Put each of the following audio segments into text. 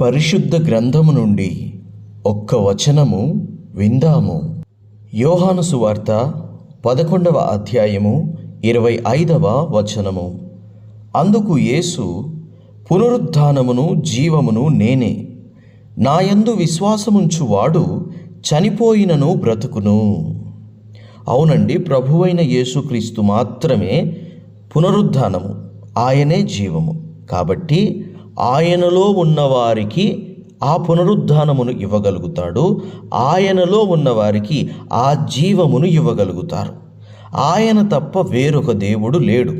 పరిశుద్ధ గ్రంథము నుండి ఒక్క వచనము విందాము. యోహాను సువార్త పదకొండవ అధ్యాయము ఇరవై ఐదవ వచనము. అందుకు యేసు పునరుద్ధానమును జీవమును నేనే. నాయందు విశ్వాసముంచువాడు చనిపోయినను బ్రతుకును. అవునండి ప్రభువైన యేసుక్రీస్తు మాత్రమే పునరుద్ధానము ఆయనే జీవము. కాబట్టి ఆయనలో ఉన్నవారికి ఆ పునరుద్ధానమును ఇవ్వగలుగుతాడు. ఆయనలో ఉన్నవారికి ఆ జీవమును ఇవ్వగలుగుతారు. ఆయన తప్ప వేరొక దేవుడు లేడు.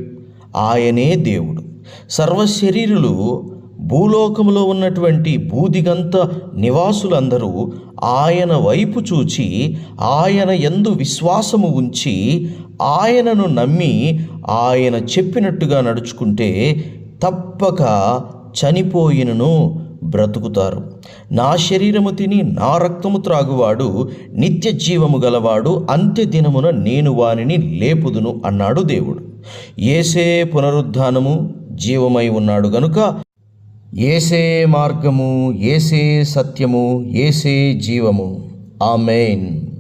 ఆయనే దేవుడు. సర్వశరీరులు భూలోకములో ఉన్నటువంటి బూదిగంత నివాసులందరూ ఆయన వైపు చూచి ఆయన ఎందు విశ్వాసము ఉంచి ఆయనను నమ్మి ఆయన చెప్పినట్టుగా నడుచుకుంటే తప్పక చనిపోయినను బ్రతుకుతారు. నా శరీరము తిని నా రక్తము త్రాగువాడు నిత్య జీవము గలవాడు అంత్య దినమున నేను వానిని లేపుదును అన్నాడు దేవుడు. ఏసే పునరుద్ధానము జీవమై ఉన్నాడు గనుక ఏసే మార్గము ఏసే సత్యము ఏసే జీవము. ఆమెన్.